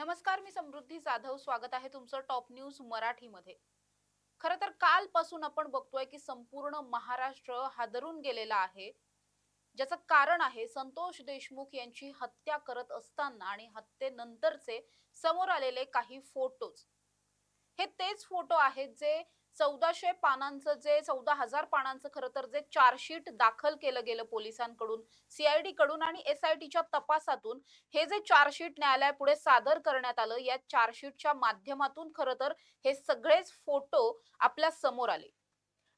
नमस्कार मी समृद्धी जाधव. स्वागत आहे तुमचं टॉप न्यूज मराठीमध्ये. खर तर कालपासून आपण बघतोय की संपूर्ण महाराष्ट्र हादरून गेलेला आहे. ज्याचं कारण आहे संतोष देशमुख यांची हत्या करत असताना आणि हत्येनंतरचे समोर आलेले काही फोटोज हे तेच फोटो आहेत जे चौदाशे पानांचं जे चौदा हजार पानांचं खरं तर जे चार्जशीट दाखल केलं गेलं पोलिसांकडून सीआयडी कडून आणि एसआयटीच्या तपासातून हे जे चार्जशीट न्यायालयापुढे सादर करण्यात आलं या चार्जशीटच्या माध्यमातून खरं तर हे सगळेच फोटो आपल्यासमोर आले.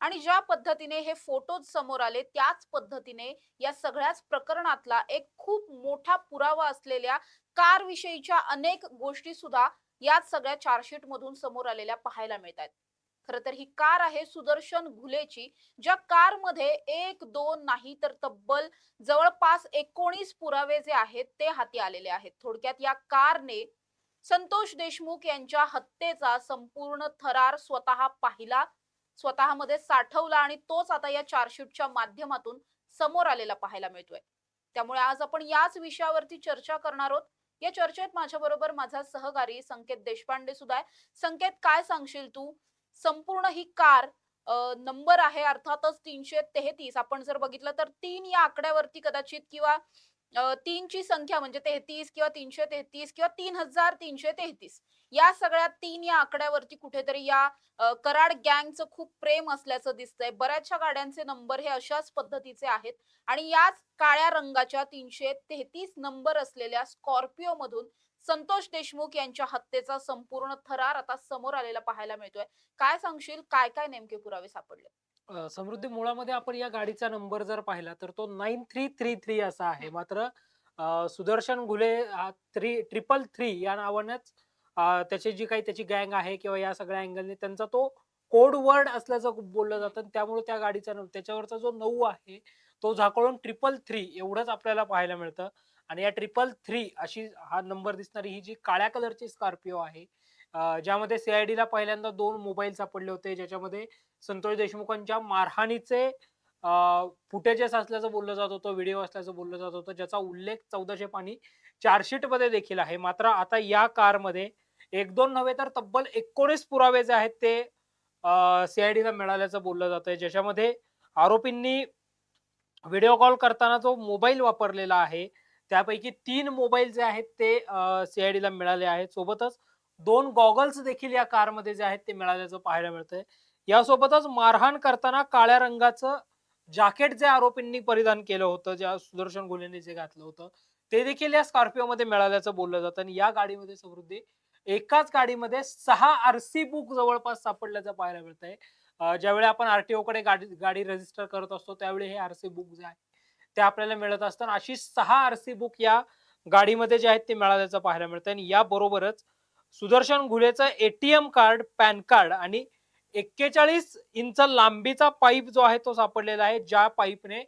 आणि ज्या पद्धतीने हे फोटो समोर आले त्याच पद्धतीने या सगळ्याच प्रकरणातला एक खूप मोठा पुरावा असलेल्या कार विषयीच्या अनेक गोष्टी सुद्धा याच सगळ्या चार्जशीट मधून समोर आलेल्या पाहायला मिळत आहेत मात्र तर ही कार आहे सुदर्शन घुलेची. ज्या कारमध्ये एक दोन नाही तर तब्बल जवळपास एकोणीस पुरावे जे आहेत ते हाती आलेले आहेत. थोडक्यात या कारने संतोष देशमुख यांच्या हत्येचा संपूर्ण थरार स्वतः पाहिला स्वतःमध्ये साठवला आणि तोच आता या चार्जशीटच्या माध्यमातून समोर आलेला पाहायला मिळतोय. त्यामुळे आज आपण याच विषयावरती चर्चा करणार आहोत. या चर्चेत माझ्याबरोबर माझा सहकारी संकेत देशपांडे सुद्धा आहे. संकेत काय सांगशील तू? संपूर्ण ही कार नंबर आहे अर्थातच तीनशे तेहतीस. आपण जर बघितलं तर तीन या आकड्यावरती कदाचित किंवा तीनची संख्या म्हणजे तेहतीस किंवा तीनशे तेहतीस किंवा तीन हजार तीनशे तेहतीस. या सगळ्या तीन या आकड्यावरती कुठेतरी या कराड गँगचं खूप प्रेम असल्याचं दिसतंय. बऱ्याचशा गाड्यांचे नंबर हे अशाच पद्धतीचे आहेत आणि याच काळ्या रंगाच्या तीनशे तेहतीस नंबर असलेल्या स्कॉर्पिओ मधून संतोष देशमुख यांच्या हत्येचा संपूर्ण थरार आता समोर आलेला पाहायला मिळतोय. काय सांगशील? काय काय नेमके पुरावे सापडले? समृद्धी मुळामध्ये आपण या गाडीचा नंबर जर पाहिला तर तो नाईन थ्री थ्री थ्री असा आहे. मात्र Sudarshan Ghule three triple three या नावानेच त्याची जी काही त्याची गँग आहे किंवा या सगळ्या अँगलने त्यांचा तो कोड वर्ड असल्याचं बोललं जातं आणि त्यामुळे त्या गाडीचा त्याच्यावरचा जो नऊ आहे तो झाकळून ट्रिपल थ्री एवढंच आपल्याला पाहायला मिळतं. आणि या ट्रिपल थ्री अशी हा नंबर दिसणारी ही जी काळ्या कलरची स्कॉर्पिओ आहे ज्यामध्ये सीआयडीला पहिल्यांदा दोन मोबाईल सापडले होते ज्याच्यामध्ये संतोष देशमुखांच्या मारहाणीचे फुटेजेस असल्याचं बोललं जात होतं व्हिडिओ असल्याचं बोललं जात होतं ज्याचा उल्लेख चौदाशे पाणी चार्जशीटमध्ये देखील आहे. मात्र आता या कारमध्ये एक दोन नव्हे तर तब्बल एकोणीस पुरावे जे आहेत ते सीआयडीला मिळाल्याचं बोललं जात आहे. ज्याच्यामध्ये आरोपींनी व्हिडिओ कॉल करताना जो मोबाईल वापरलेला आहे त्यापैकी तीन मोबाईल जे आहेत ते सीआयडीला मिळाले आहेत. सोबतच दोन गॉगल्स देखील या कारमध्ये जे आहेत ते मिळाल्याचं पाहायला मिळतंय. यासोबतच मारहाण करताना काळ्या रंगाचं जॅकेट जे आरोपींनी परिधान केलं होतं ज्या सुदर्शन गुलेने जे घातलं होतं ते देखील या स्कॉर्पिओ मध्ये मिळाल्याचं बोललं जातं. आणि या गाडीमध्ये समृद्धी एकाच गाडीमध्ये सहा आरसी बुक जवळपास सापडल्याचं पाहायला मिळत आहे ज्यावेळी आपण आरटीओ कडे गाडी गाडी रजिस्टर करत असतो त्यावेळी हे आरसी बुक जे आहे ते आपल्याला मिळत असतात. अशी सहा आरसी बुक या गाडीमध्ये जे आहेत ते मिळाल्याचं पाहायला मिळतं. आणि याबरोबरच सुदर्शन घुलेचं एटीएम कार्ड पॅन कार्ड आणि एक्केचाळीस इंच लांबीचा पाईप जो आहे तो सापडलेला आहे. ज्या पाईपने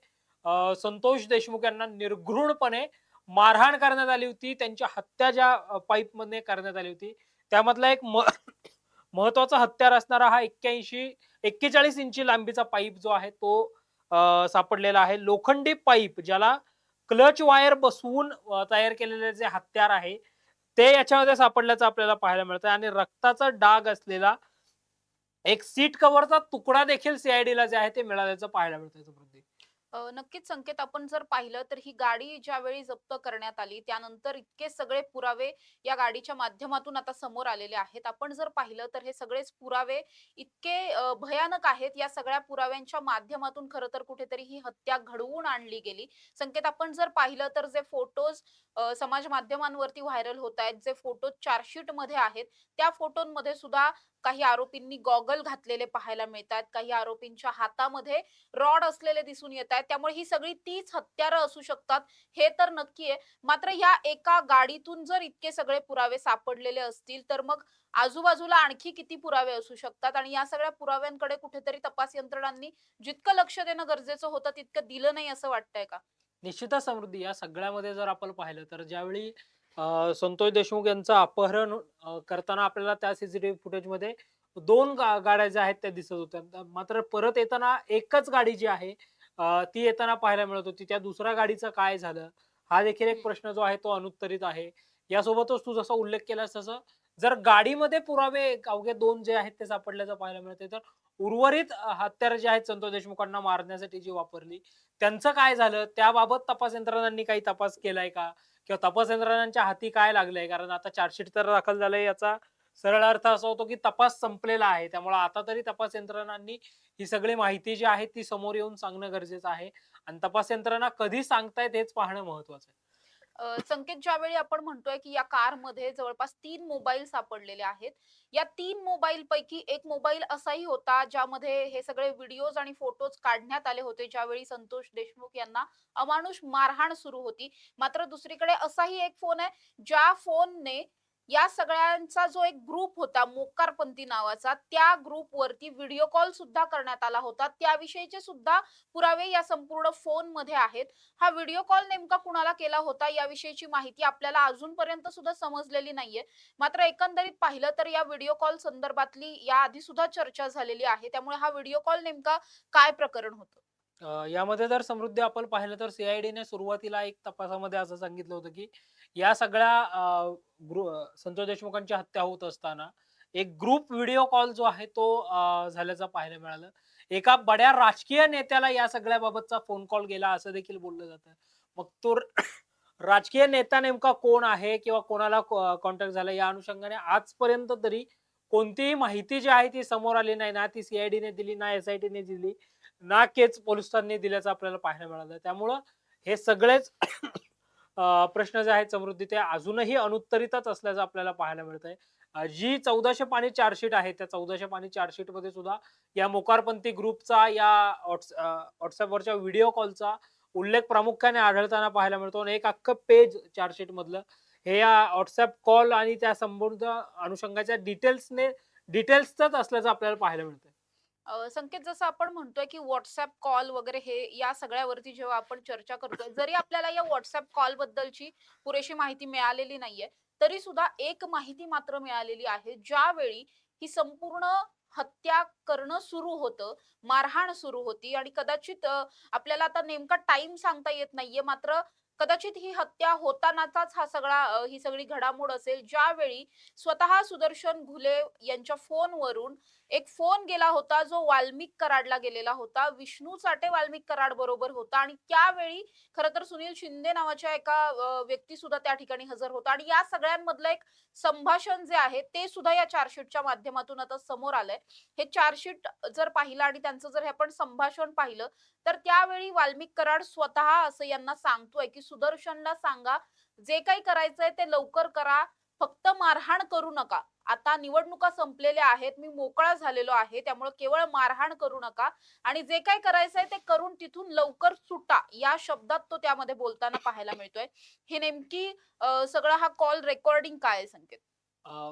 संतोष देशमुख यांना निर्घृणपणे मारहाण करण्यात आली होती. त्यांची हत्या ज्या पाईपमध्ये करण्यात आली होती त्यामधला एक म- महत्त्वाचा हत्यार असणारा हा एक्क्याऐंशी एक्केचाळीस इंची लांबीचा पाईप जो आहे तो सापडलेला आहे. लोखंडी पाईप ज्याला क्लच वायर बसवून तयार केलेले जे हत्यार आहे ते याच्यामध्ये सापडल्याचं आपल्याला पाहायला मिळतं आणि रक्ताचा डाग असलेला एक सीट कव्हरचा तुकडा देखील सीआयडीला जे आहे ते मिळाल्याचं पाहायला मिळतं अ, नक्कीच संकेत आपण जर पाहिलं तर ही गाडी ज्यावेळी जप्त करण्यात आली त्यानंतर इतके सगळे पुरावे या गाडीच्या माध्यमातून आता समोर आलेले आहेत. आपण जर पाहिलं तर हे सगळेच पुरावे इतके अ, भयानक आहेत. या सगळ्या पुराव्यांच्या माध्यमातून खरं तर कुठेतरी ही हत्या घडवून आणली गेली. संकेत आपण जर पाहिलं तर जे फोटोज समाज माध्यमांवरती व्हायरल होत आहेत जे फोटो चार्जशीटमध्ये आहेत त्या फोटोंमध्ये सुद्धा काही आरोपींनी गॉगल घातलेले पाहायला मिळतात. काही आरोपींच्या हातामध्ये रॉड असलेले दिसून येत आहेत. त्यामुळे ही सगळी तीच हत्यारं असू शकतात हे तर नक्की आहे. मात्र या एका गाडीतून जर इतके सगळे पुरावे सापडलेले असतील तर मग आजूबाजूला आणखी किती पुरावे असू शकतात? आणि या सगळ्या पुराव्यांकडे कुठेतरी तपास यंत्रणांनी जितकं लक्ष देणं गरजेचं होतं तितकं दिलं नाही असं वाटतंय का? निश्चितच समृद्धी या सगळ्यामध्ये जर आपण पाहिलं तर ज्यावेळी अं, संतोष देशमुख यांचं अपहरण अं, करताना आपल्याला त्या सीसीटीव्ही फुटेजमध्ये दोन गा- गाड्या ज्या आहेत त्या दिसत होत्या. त- मात्र परत येताना एकच गाडी जी आहे अं, ती येताना पाहायला मिळत होती. त्या दुसऱ्या गाडीचं काय झालं? हा देखील एक हम्म. प्रश्न जो आहे तो अनुत्तरित आहे. यासोबतच तू जसा उल्लेख केलास तसं जर गाडीमध्ये पुरावे अवघे दोन जे आहेत ते सापडल्याचं पाहायला मिळते तर उर्वरित हत्यारं जे आहेत संतोष देशमुखांना मारण्यासाठी जी वापरली त्यांचं काय झालं? त्याबाबत तपास यंत्रणांनी काही तपास केलाय का? किंवा तपास यंत्रणांच्या हाती काय लागलंय? कारण आता चार्जशीट तर दाखल झालंय याचा सरळ अर्थ असा होतो की तपास संपलेला आहे. त्यामुळे आता तरी तपास यंत्रणांनी ही सगळी माहिती जी आहे ती समोर येऊन सांगणं गरजेचं आहे. आणि तपास यंत्रणा कधी सांगतायत हेच पाहणं महत्वाचं आहे. संकेत ज्यावेळी आपण म्हणतोय की या कारमध्ये जवळपास तीन मोबाईल सापडलेले आहेत. या तीन मोबाईल पैकी एक मोबाईल असाही होता ज्यामध्ये हे सगळे व्हिडिओज आणि फोटोज काढण्यात आले होते ज्यावेळी संतोष देशमुख यांना अमानुष मारहाण सुरू होती. मात्र दुसरीकडे असाही एक फोन आहे ज्या फोनने या सगळ्यांचा जो एक ग्रुप होता मोकारपंथी नावाचा त्या ग्रुप वरती व्हिडिओ कॉल सुद्धा करण्यात आला होता. त्याविषयीचे सुद्धा पुरावे या संपूर्ण फोनमध्ये आहेत. हा व्हिडिओ कॉल नेमका कुणाला केला होता याविषयीची माहिती आपल्याला अजूनपर्यंत सुद्धा समजलेली नाहीये. मात्र एकंदरीत पाहिलं तर या व्हिडिओ कॉल संदर्भातली या आधी सुद्धा चर्चा झालेली आहे. त्यामुळे हा व्हिडिओ कॉल नेमका काय प्रकरण होतं? यामध्ये जर समृद्धी आपण पाहिलं तर सीआयडीने सुरुवातीला एक तपासामध्ये असं सांगितलं होतं की या सगळ्या ग्रु- संतोष देशमुखांची हत्या होत असताना एक ग्रुप व्हिडिओ कॉल जो आहे तो झाल्याचं पाहायला मिळालं. एका बड्या राजकीय नेत्याला या सगळ्याबाबतचा फोन कॉल गेला असं देखील बोललं जातं. मग तो राजकीय नेता नेमका कोण आहे किंवा कोणाला कॉन्टॅक्ट झाला या अनुषंगाने आजपर्यंत तरी कोणतीही माहिती जी आहे ती समोर आली नाही. ना ती सीआयडीने दिली ना एसआयटीने दिली ना केच पोलिसांनी दिल्याचं आपल्याला पाहायला मिळालं. त्यामुळं हे सगळेच प्रश्न जे आहेत समृद्धी ते अजूनही अनुत्तरितच असल्याचं आपल्याला पाहायला मिळत आहे जी चौदाशे पाणी चार्जशीट आहे त्या चौदाशे पाणी चार्जशीटमध्ये सुद्धा या मोकारपंथी ग्रुपचा या व्हॉट्सअपवरच्या व्हिडिओ कॉलचा उल्लेख प्रामुख्याने आढळताना पाहायला मिळतो आणि एक अख्खं पेज चार्जशीट मधलं हे या व्हॉट्सअप कॉल आणि त्या संबंध अनुषंगाच्या डिटेल्सने डिटेल्सच असल्याचं आपल्याला पाहायला मिळतं संकेत जसं आपण म्हणतोय की व्हॉट्सअप कॉल वगैरे हे या सगळ्यावरती जेव्हा आपण चर्चा करतोय जरी आपल्याला या व्हॉट्सअप कॉल बद्दलची पुरेशी माहिती मिळालेली नाहीये तरी सुद्धा एक माहिती मात्र मिळालेली आहे ज्यावेळी ही संपूर्ण हत्या करणं सुरू होतं मारहाण सुरू होती आणि कदाचित आपल्याला आता नेमका टाइम सांगता येत नाहीये मात्र कदाचित ही हत्या होतानाचाच हा सगळा ही सगळी घडामोड असेल ज्यावेळी स्वतः सुदर्शन घुले यांच्या फोनवरून एक फोन गेला होता जो वाल्मिक कराडला गेलेला होता. विष्णू चाटे वाल्मिक कराड बरोबर होता आणि त्यावेळी खर तर सुनील शिंदे नावाच्या एका व्यक्ती सुद्धा त्या ठिकाणी हजर होता. आणि या सगळ्यांमधलं एक संभाषण जे आहे ते सुद्धा या चार्जशीटच्या माध्यमातून आता समोर आलंय. हे चार्जशीट जर पाहिलं आणि त्यांचं जर हे आपण संभाषण पाहिलं तर त्यावेळी वाल्मिक कराड स्वतः असं यांना सांगतोय की सुदर्शनला सांगा जे काही करायचंय ते लवकर करा फक्त मारहाण करू नका. आता निवडणुका संपलेल्या आहेत मी मोकळा झालेलो आहे त्यामुळे केवळ मारहाण करू नका. आणि जे काही करायचंय ते करून तिथून लवकर सुटा या शब्दात तो त्यामध्ये बोलताना पाहायला मिळतोय. हे नेमकी सगळा हा कॉल रेकॉर्डिंग काय आहे संकेत?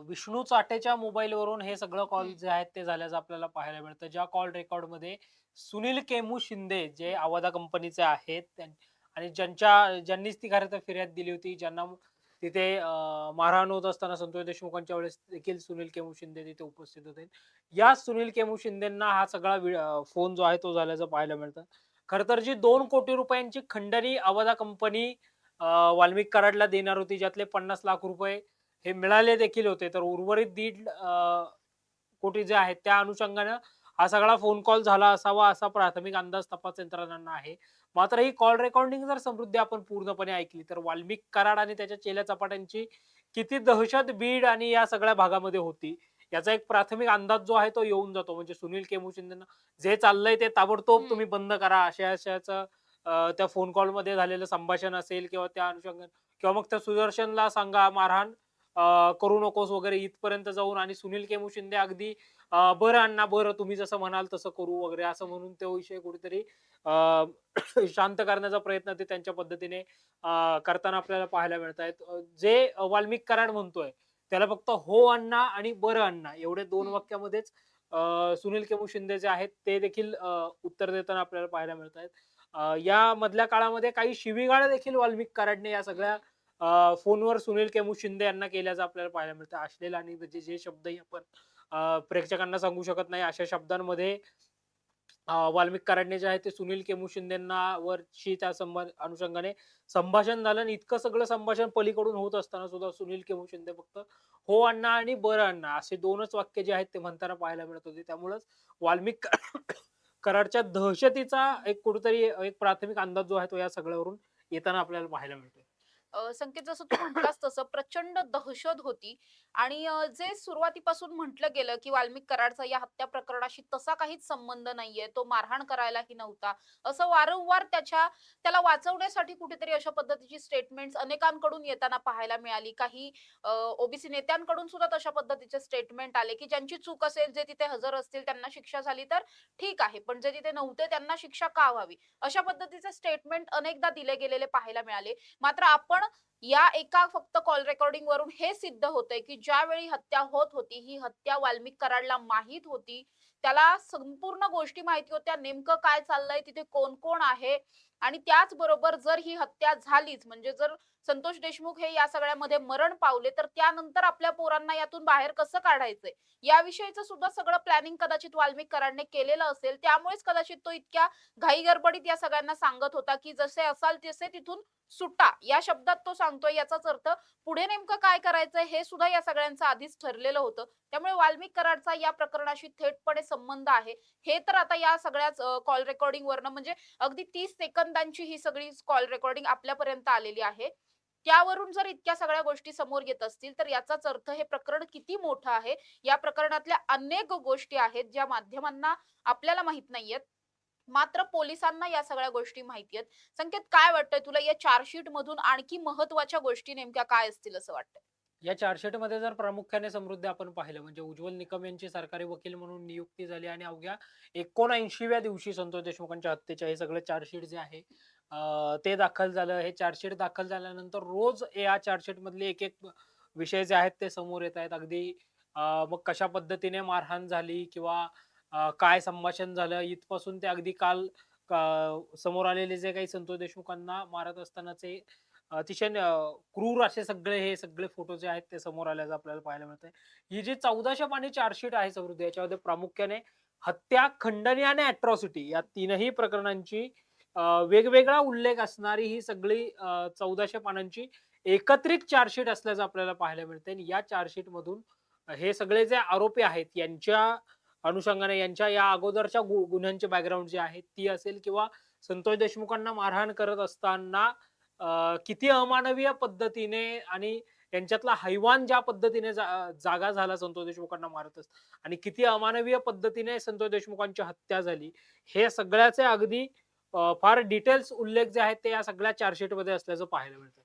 विष्णू चाटेच्या मोबाईल वरून हे सगळं कॉल. जे आहेत ते झाल्याचं आपल्याला पाहायला मिळतं. ज्या कॉल रेकॉर्डमध्ये सुनील केमू शिंदे जे आवाजा कंपनीचे आहेत आणि ज्यांच्या ज्यांनीच ती खरं तर फिर्याद दिली होती ज्यांना तिथे मारहाण होत असताना संतोष देशमुखांच्या वेळेस देखील सुनील केमू शिंदे तिथे उपस्थित होते. या सुनील केमू शिंदेना हा सगळा वि- फोन जो आहे तो झाल्याचं पाहायला मिळतं. खरं तर जी दोन कोटी रुपयांची खंडणी अवधा कंपनी वाल्मिक कराडला देणार होती ज्यातले पन्नास लाख रुपये हे मिळाले देखील होते तर उर्वरित दीड कोटी जे आहेत त्या अनुषंगानं हा सगळा फोन कॉल झाला असावा असा प्राथमिक अंदाज तपास यंत्रणांना आहे. मात्र ही कॉल रेकॉर्डिंग जर समृद्धी आपण पूर्णपणे ऐकली तर वाल्मिक कराड आणि त्याच्या चेल्या चपाट्यांची किती दहशत बीड आणि या सगळ्या भागामध्ये होती. याचा एक प्राथमिक अंदाज जो आहे तो येऊन जातो. म्हणजे सुनील केमू शिंदेना जे चाललंय ते ताबडतोब. तुम्ही बंद करा. अशा अशाचं त्या फोन कॉलमध्ये झालेलं संभाषण असेल किंवा त्या अनुषंगाने किंवा मग त्या सुदर्शनला सांगा मारहाण करू नकोस वगैरे इथपर्यंत जाऊन आणि सुनील केमू शिंदे अगदी बरं अण्णा बरं तुम्ही जसं म्हणाल तसं करू वगैरे असं म्हणून तो विषय कुठेतरी शांत करण्याचा प्रयत्न ते त्यांच्या पद्धतीने करताना आपल्याला पाहायला मिळत आहेत जे वाल्मिक कराड म्हणतोय त्याला फक्त हो अण्णा आणि बरं अण्णा एवढे दोन. वाक्यामध्येच सुनील केमू शिंदे जे आहेत ते देखील उत्तर देताना आपल्याला पाहायला मिळत आहेत या मधल्या काळामध्ये काही शिवीगाळ देखील वाल्मिक कराडने या सगळ्या फोनवर सुनील केमू शिंदे यांना केल्याचं आपल्याला पाहायला मिळतं. असलेला आणि त्याचे जे शब्दही आपण प्रेक्षकांना सांगू शकत नाही अशा शब्दांमध्ये वाल्मिक कराडने जे आहे ते सुनील केमू शिंदेना वरची त्या संबा अनुषंगाने संभाषण झालं आणि इतकं सगळं संभाषण पलीकडून होत असताना सुद्धा सुनील केमू शिंदे फक्त हो अण्णा आणि बरं अण्णा असे दोनच वाक्य जे आहेत ते म्हणताना पाहायला मिळत होते. त्यामुळेच वाल्मिक कराडच्या दहशतीचा एक कुठेतरी एक प्राथमिक अंदाज जो आहे तो या सगळ्यावरून येताना आपल्याला पाहायला मिळतो संकेत जसं तू म्हटलास तसं प्रचंड दहशत होती. आणि जे सुरुवातीपासून म्हटलं गेलं की वाल्मिक कराडचा या हत्या प्रकरणाशी तसा काहीच संबंध नाहीये तो मारहाण करायलाही नव्हता. असं वारंवार त्याच्या त्याला वाचवण्यासाठी कुठेतरी अशा पद्धतीची स्टेटमेंट्स अनेकांकडून येताना पाहायला मिळाली. काही ओबीसी नेत्यांकडून सुद्धा तशा पद्धतीचे स्टेटमेंट आले की ज्यांची चूक असेल जे तिथे हजर असतील त्यांना शिक्षा झाली तर ठीक आहे पण जे तिथे नव्हते त्यांना शिक्षा का व्हावी? अशा पद्धतीचे स्टेटमेंट अनेकदा दिले गेलेले पाहायला मिळाले. मात्र आपण पण या एका फक्त कॉल रेकॉर्डिंग वरून हे सिद्ध होतंय की ज्यावेळी हत्या होत होती ही हत्या वाल्मिक कराडला माहीत होती. त्याला संपूर्ण गोष्टी माहिती होत्या. नेमकं काय चाललंय तिथे कोण कोण आहे? आणि त्याचबरोबर जर ही हत्या झालीच म्हणजे जर संतोष देशमुख हे या सगळ्यामध्ये मरण पावले तर त्यानंतर आपल्या पोरांना यातून बाहेर कसं काढायचंय? याविषयीचं सुद्धा सगळं प्लॅनिंग कदाचित वाल्मिक कराडने केलेलं असेल. त्यामुळेच कदाचित तो इतक्या घाई गडबडीत या सगळ्यांना सांगत होता की जसे असाल तसे तिथून सुटा या शब्दात तो सांगतोय याचाच अर्थ पुढे नेमकं काय करायचंय हे सुद्धा या सगळ्यांचं आधीच ठरलेलं होतं. त्यामुळे वाल्मिक कराडचा या प्रकरणाशी थेटपणे संबंध आहे. हे तर आता या सगळ्याच कॉल रेकॉर्डिंग वरनं म्हणजे अगदी तीस सेकंदांची ही सगळी कॉल रेकॉर्डिंग आपल्यापर्यंत आलेली आहे. त्यावरून जर इतक्या सगळ्या गोष्टी समोर येत असतील तर याचाच अर्थ हे प्रकरण किती मोठं आहे? या प्रकरणातल्या अनेक गोष्टी आहेत ज्या माध्यमांना आपल्याला माहीत नाहीयेत. मात्र पोलिसांना या सगळ्या गोष्टी माहिती आहेत. संकेत काय वाटतंय तुला? या चार्जशीट मधून आणखी महत्त्वाच्या गोष्टी नेमक्या काय असतील असं वाटतंय? या चार्जशीटमध्ये जर प्रामुख्याने समृद्धी आपण पाहिलं म्हणजे उज्ज्वल निकम यांची सरकारी वकील म्हणून नियुक्ती झाली आणि अवघ्या एकोणऐंशीव्या दिवशी संतोष देशमुखांच्या हत्येच्या हे सगळे चार्जशीट जे आहे ते दाखल झालं. हे चार्जशीट दाखल झाल्यानंतर रोज या चार्जशीट मधले एक एक विषय जे आहेत ते समोर येत आहेत. अगदी मग कशा पद्धतीने मारहाण झाली किंवा काय संभाषण झालं? इथपासून ते अगदी काल का- समोर आलेले जे काही संतोष देशमुखांना मारत असतानाचे अतिशय क्रूर असे सगळे हे सगळे फोटो जे आहेत ते समोर आल्याचं आपल्याला पाहायला मिळतंय. ही जी चौदाशे पाणी चार्जशीट आहे समृद्धी याच्यामध्ये प्रामुख्याने हत्या खंडणी आणि अट्रॉसिटी या तीनही प्रकरणांची वेगवेगळा उल्लेख असणारी ही सगळी चौदाशे पानांची एकत्रित चार्जशीट असल्याचं आपल्याला पाहायला मिळते आणि या चार्जशीट मधून हे सगळे जे आरोपी आहेत यांच्या अनुषंगाने यांच्या या अगोदरच्या गु- गुन्ह्यांचे बॅकग्राऊंड जे आहे ती असेल किंवा संतोष देशमुखांना मारहाण करत असताना किती अमानवीय पद्धतीने आणि यांच्यातला हैवान ज्या पद्धतीने जा- जागा झाला संतोष देशमुखांना मारत असत आणि किती अमानवीय पद्धतीने संतोष देशमुखांची हत्या झाली हे सगळ्याचे अगदी फार डिटेल्स उल्लेख जे आहेत ते या सगळ्या चार्जशीटमध्ये असल्याचं पाहायला मिळतं.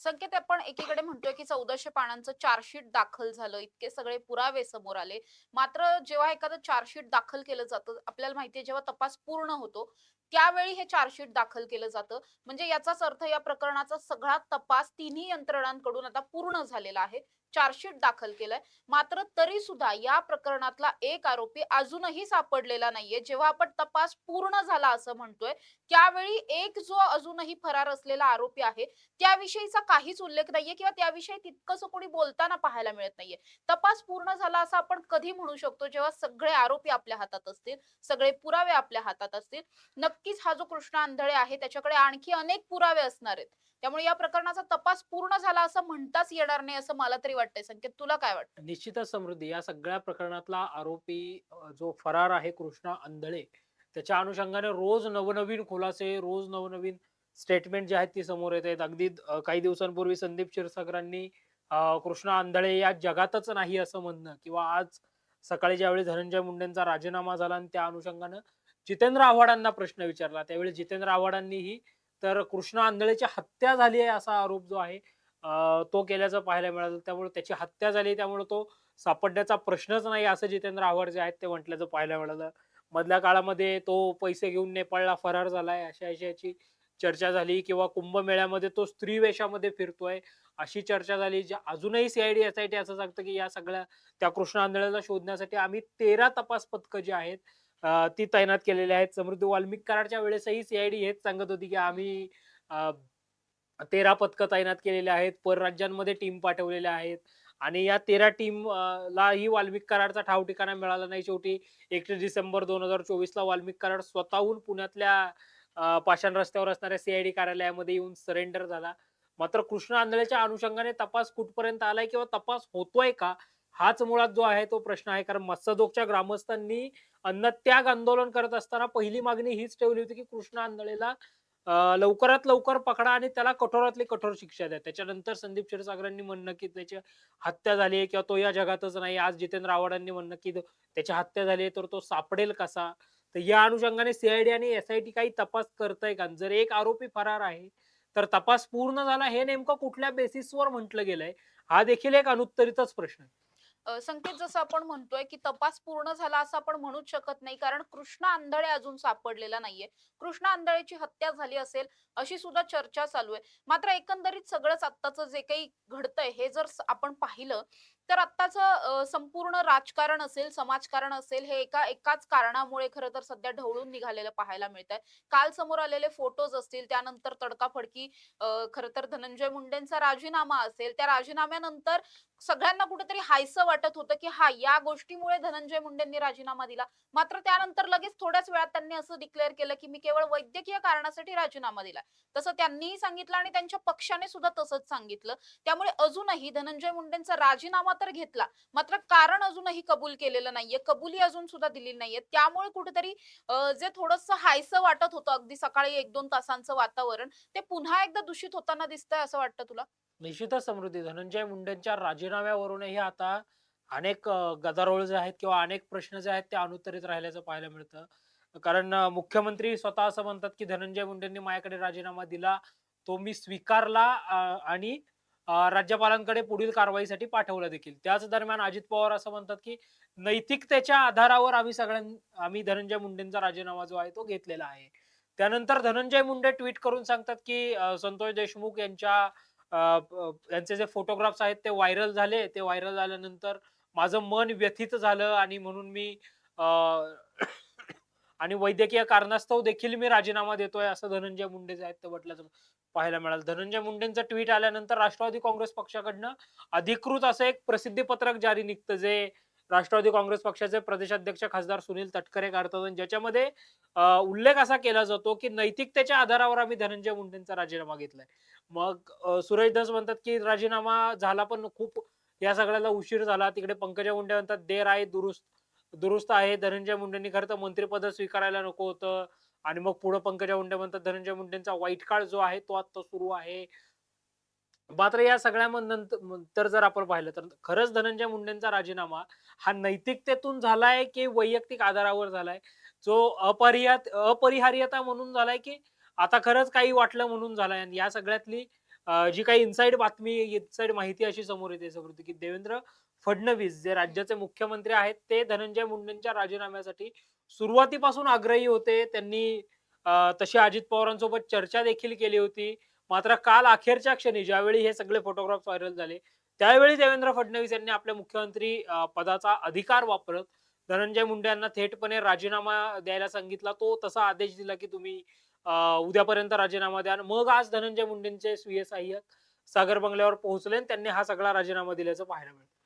संकेत आपण एकीकडे म्हणतोय की चौदाशे पानांचं चार्जशीट दाखल झालं इतके सगळे पुरावे समोर आले. मात्र जेव्हा एखादं चार्जशीट दाखल केलं जातं आपल्याला माहितीये जेव्हा तपास पूर्ण होतो त्यावेळी हे चार्जशीट दाखल केलं जातं. म्हणजे याचाच अर्थ या प्रकरणाचा सगळा तपास तिन्ही यंत्रणांकडून आता पूर्ण झालेला आहे. चार्जशीट दाखल केलंय. मात्र तरी सुद्धा या प्रकरणातला एक आरोपी अजूनही सापडलेला नाहीये. जेव्हा आपण तपास पूर्ण झाला असं म्हणतोय त्यावेळी एक जो अजूनही फरार असलेला आरोपी आहे त्याविषयीचा काहीच उल्लेख नाहीये किंवा त्याविषयी तितकंसं कोणी बोलताना पाहायला मिळत नाहीये. तपास पूर्ण झाला असं आपण कधी म्हणू शकतो जेव्हा सगळे आरोपी आपल्या हातात असतील सगळे पुरावे आपल्या हातात असतील. नक्कीच हा जो कृष्ण आंधळे आहे त्याच्याकडे आणखी अनेक पुरावे असणार आहेत. त्यामुळे या प्रकरणाचा तपास पूर्ण झाला असं म्हणताच येणार नाही असं मला तरी वाटतंय संकेत? तुला काय वाटतं? निश्चितच समृद्धी. या सगळ्या प्रकरणातला आरोपी जो फरार आहे कृष्णा अंधळे त्याच्या अनुषंगाने रोज नवनवीन खुलासे रोज नवनवीन स्टेटमेंट जे आहेत ती समोर येत आहेत. अगदी काही दिवसांपूर्वी संदीप क्षीरसागरांनी कृष्णा आंधळे या जगातच नाही असं म्हणणं किंवा आज सकाळी ज्यावेळी धनंजय मुंडेंचा राजीनामा झाला आणि त्या अनुषंगानं जितेंद्र आव्हाडांना प्रश्न विचारला. त्यावेळी जितेंद्र आव्हाडांनीही तर कृष्णा आंधळेची हत्या झाली आहे असा आरोप जो आहे तो केल्याचं पाहायला मिळालं. त्यामुळे त्याची हत्या झाली. त्यामुळे तो सापडण्याचा प्रश्नच नाही असं जितेंद्र आव्हाड जे आहेत ते म्हटल्याचं पाहायला मिळालं. मधल्या काळामध्ये तो पैसे घेऊन नेपाळला फरार झालाय अशा अशाची चर्चा झाली किंवा कुंभमेळ्यामध्ये तो स्त्री वेशामध्ये फिरतोय अशी चर्चा झाली. जी अजूनही सीआयडी एस आय टी असं सांगतं की या सगळ्या त्या कृष्ण आंधळेला शोधण्यासाठी आम्ही तेरा तपास पथकं जी आहेत ती तैनात केलेली आहेत. समृद्धी वाल्मिक कराडच्या वेळेसही सीआयडी हेच सांगत होती की आम्ही तेरा पथकं तैनात केलेले आहेत परराज्यांमध्ये टीम पाठवलेल्या आहेत आणि या तेरा टीम ला ही वाल्मिक कराडचा ठाव ठिकाणा मिळाला नाही. शेवटी एकतीस डिसेंबर दोन हजार चोवीस ला वाल्मिक कराड स्वतःहून पुण्यातल्या पाषाण रस्त्यावर असणाऱ्या सीआयडी कार्यालयामध्ये येऊन सरेंडर झाला. मात्र कृष्ण आंधळेच्या अनुषंगाने तपास कुठपर्यंत आलाय किंवा तपास होतोय का हाच मुळात जो आहे तो प्रश्न आहे. कारण मत्सदोगच्या ग्रामस्थांनी अन्नत्याग आंदोलन करत असताना पहिली मागणी हीच ठेवली होती की कृष्ण आंधळेला लवकरात लवकर पकडा आणि त्याला कठोरातली कठोर शिक्षा द्या. त्याच्यानंतर संदीप क्षीरसागरांनी म्हणणं की त्याची हत्या झाली आहे किंवा तो या जगातच नाही. आज जितेंद्र आव्हाडांनी म्हणणं की त्याची हत्या झाली आहे तर तो सापडेल कसा? तर या अनुषंगाने सीआयडी आणि एसआयटी काही तपास करताय का? जर एक आरोपी फरार आहे तर तपास पूर्ण झाला हे नेमकं कुठल्या बेसिसवर म्हटलं गेलंय? हा देखील एक अनुत्तरितच प्रश्न आहे. संकेत जसं आपण म्हणतोय की तपास पूर्ण झाला असं आपण म्हणूच शकत नाही. कारण कृष्ण आंधळे अजून सापडलेला नाहीये. कृष्ण आंधळेची हत्या झाली असेल अशी सुद्धा चर्चा चालू आहे. मात्र एकंदरीत सगळंच आत्ताचं जे काही घडतंय हे जर आपण पाहिलं तर आत्ताचं संपूर्ण राजकारण असेल समाजकारण असेल हे एका एकाच कारणामुळे खरं तर सध्या ढवळून निघालेलं पाहायला मिळत आहे काल समोर आलेले फोटोज असतील त्यानंतर तडकाफडकी खर खरं तर धनंजय मुंडेंचा राजीनामा असेल त्या राजीनाम्यानंतर सगळ्यांना कुठेतरी हायसं वाटत होतं की हा या गोष्टीमुळे धनंजय मुंडेंनी राजीनामा दिला. मात्र त्यानंतर लगेच थोड्याच वेळात त्यांनी असं डिक्लेअर केलं की मी केवळ वैद्यकीय कारणासाठी राजीनामा दिला. तसं त्यांनीही सांगितलं आणि त्यांच्या पक्षाने सुद्धा तसंच सांगितलं. त्यामुळे अजूनही धनंजय मुंडेंचा राजीनामा तर घेतला. मात्र कारण अजूनही कबूल केलेलं नाहीये. कबुली अजून सुद्धा दिलेली नाहीये. त्यामुळे कुठेतरी जे थोडस हायसं वाटत होतं अगदी सकाळी एक दोन तासांचं वातावरण ते पुन्हा एकदा दूषित होताना दिसतंय असं वाटतं तुला? निश्चितच समृद्धी. धनंजय मुंडेंच्या राजीनाम्यावरूनही आता अनेक गदारोळ जे आहेत किंवा अनेक प्रश्न जे आहेत ते अनुत्तरित राहिल्याचं पाहायला मिळतं. कारण मुख्यमंत्री स्वतः असं म्हणतात की धनंजय मुंडेंनी माझ्याकडे राजीनामा दिला. तो मी स्वीकारला आणि राज्यपालांकडे पुढील कारवाईसाठी पाठवलं देखील. त्याच दरम्यान अजित पवार असं म्हणतात की नैतिकतेच्या आधारावर आम्ही सगळ्यां आम्ही धनंजय मुंडेंचा राजीनामा जो आहे तो घेतलेला आहे. त्यानंतर धनंजय मुंडे ट्विट करून सांगतात की संतोष देशमुख यांच्या यांचे जे फोटोग्राफ्स आहेत ते व्हायरल झाले. ते व्हायरल झाल्यानंतर माझं मन व्यथित झालं आणि म्हणून मी आणि वैद्यकीय कारणास्तव देखील मी राजीनामा देतोय असं धनंजय मुंडे जे आहेत ते म्हटलं पाहायला मिळालं. धनंजय मुंडेंचं ट्विट आल्यानंतर राष्ट्रवादी काँग्रेस पक्षाकडनं अधिकृत असं एक प्रसिद्धी पत्रक जारी निघतं जे राष्ट्रवादी काँग्रेस पक्षाचे प्रदेशाध्यक्ष खासदार सुनील तटकरे काढतात. आणि ज्याच्यामध्ये उल्लेख असा केला जातो की नैतिकतेच्या आधारावर आम्ही धनंजय मुंडेंचा राजीनामा घेतलाय. मग सुरेश दास म्हणतात की राजीनामा झाला पण खूप या सगळ्याला उशीर झाला. तिकडे पंकजा मुंडे म्हणतात देर आहे दुरुस्त दुरुस्त आहे. धनंजय मुंडेंनी खरं तर मंत्रिपद स्वीकारायला नको होतं. आणि मग पुढे पंकजा मुंडे म्हणतात धनंजय मुंडेंचा वाईट काळ जो आहे तो आता सुरू आहे. मात्र या सगळ्या नंतर जर आपण पाहिलं तर खरंच धनंजय मुंडेंचा राजीनामा हा नैतिकतेतून झालाय की वैयक्तिक आधारावर झालाय? जो अपरिहात अपरिहार्यता म्हणून झालाय की आता खरंच काही वाटलं म्हणून झालाय? आणि या सगळ्यातली जी काही इनसाइड बातमी इनसाइड माहिती अशी समोर येते समृद्धी की देवेंद्र फडणवीस जे राज्याचे मुख्यमंत्री आहेत ते धनंजय मुंडेंच्या राजीनाम्यासाठी सुरुवातीपासून आग्रही होते. त्यांनी तशी अजित पवारांसोबत चर्चा देखील केली होती. मात्र काल अखेरच्या क्षणी ज्यावेळी हे सगळे फोटोग्राफ व्हायरल झाले त्यावेळी देवेंद्र फडणवीस यांनी आपल्या मुख्यमंत्री पदाचा अधिकार वापरत धनंजय मुंडे यांना थेटपणे राजीनामा द्यायला सांगितला. तो तसा आदेश दिला की तुम्ही उद्यापर्यंत राजीनामा द्या. मग आज धनंजय मुंडेंचे स्वीय सहाय्यक सागर बंगल्यावर पोहोचले त्यांनी हा सगळा राजीनामा दिल्याचं पाहायला मिळतं.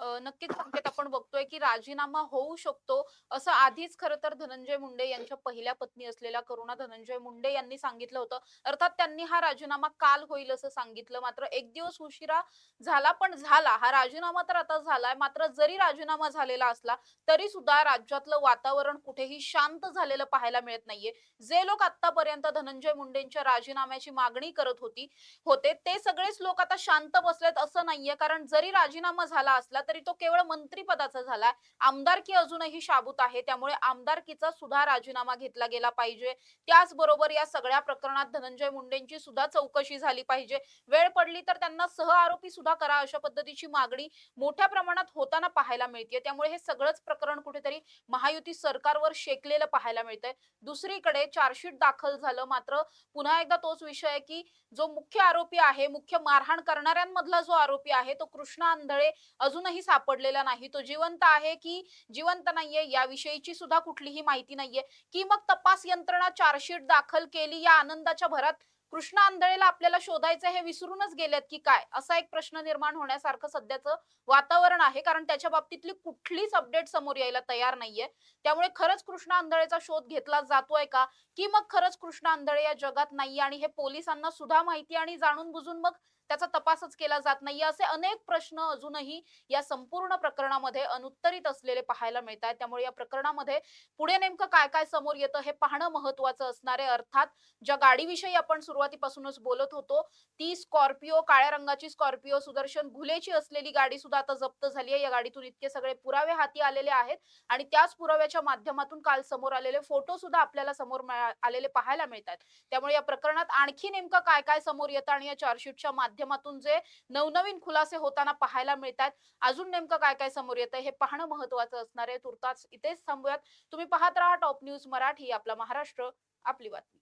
नक्कीच संकेत आपण बघतोय की राजीनामा होऊ शकतो. असं आधीच खरं तर धनंजय मुंडे यांच्या पहिल्या पत्नी असलेल्या करुणा धनंजय मुंडे यांनी सांगितलं होतं. अर्थात त्यांनी हा राजीनामा काल होईल असं सांगितलं. मात्र एक दिवस उशिरा झाला पण झाला. हा राजीनामा तर आता झालाय. मात्र जरी राजीनामा झालेला असला तरी सुद्धा राज्यातलं वातावरण कुठेही शांत झालेलं पाहायला मिळत नाहीये. जे लोक आतापर्यंत धनंजय मुंडेंच्या राजीनाम्याची मागणी करत होती होते ते सगळेच लोक आता शांत बसलेत असं नाहीये. कारण जरी राजीनामा झाला असला तरी तो केवळ मंत्रीपदाचा झालाय आमदारकी अजूनही शाबूत आहे. त्यामुळे आमदारकीचा सुद्धा राजीनामा घेतला गेला पाहिजे. त्याचबरोबर या सगळ्या प्रकरणात धनंजय मुंडेंची सुद्धा चौकशी झाली पाहिजे. वेळ पडली तर त्यांना सह आरोपी सुद्धा करा अशा पद्धतीची मागणी मोठ्या प्रमाणात होताना पाहायला मिळते त्यामुळे हे सगळंच प्रकरण कुठेतरी महायुती सरकारवर शेकलेलं पाहायला मिळतंय. दुसरीकडे चार्जशीट दाखल झालं. मात्र पुन्हा एकदा तोच विषय आहे की जो मुख्य आरोपी आहे मुख्य मारहाण करणाऱ्यांमधला जो आरोपी आहे तो कृष्णा आंधळे अजूनही सापडलेला नाही. तो जिवंत आहे की जिवंत नाहीये याविषयीची सुद्धा कुठलीही माहिती नाहीये. की मग तपास यंत्रणा चार्जशीट दाखल केली या आनंदाच्या भरात कृष्णा आंधळेला आपल्याला शोधायचं हे विसरूनच गेलेत की काय? असा एक प्रश्न निर्माण होण्यासारखं सध्याचं वातावरण आहे. कारण त्याच्या बाबतीतली कुठलीच अपडेट समोर यायला तयार नाहीये. त्यामुळे खरंच कृष्णा आंधळेचा शोध घेतला जातोय का? की मग खरंच कृष्णा आंधळे या जगात नाहीये आणि हे पोलिसांना सुद्धा माहिती आणि जाणून बुजून मग त्याचा तपासच केला जात नाहीये. असे अनेक प्रश्न अजूनही या संपूर्ण प्रकरणामध्ये अनुत्तरित असलेले पाहायला मिळत आहेत. त्यामुळे या प्रकरणामध्ये पुढे नेमकं काय काय समोर येतं हे पाहणं महत्वाचं असणार. आहे अर्थात ज्या गाडीविषयी आपण सुरुवातीपासूनच बोलत होतो ती स्कॉर्पिओ काळ्या रंगाची स्कॉर्पिओ सुदर्शन घुलेची असलेली गाडी सुद्धा आता जप्त झाली आहे. या गाडीतून इतके सगळे पुरावे हाती आलेले आहेत आणि त्याच पुराव्याच्या माध्यमातून काल समोर आलेले फोटो सुद्धा आपल्याला समोर आलेले पाहायला मिळतात त्यामुळे या प्रकरणात आणखी नेमकं काय काय समोर येतं आणि या चार्जशीटच्या माध्यमातून जे नवनवीन खुलासे होताना पाहायला मिळतात अजून नेमकं काय काय समोर येतं हे पाहणं महत्वाचं असणार आहे. तुर्तास इथेच थांबूयात. तुम्ही पाहत राहा टॉप न्यूज मराठी आपला महाराष्ट्र आपली बातमी.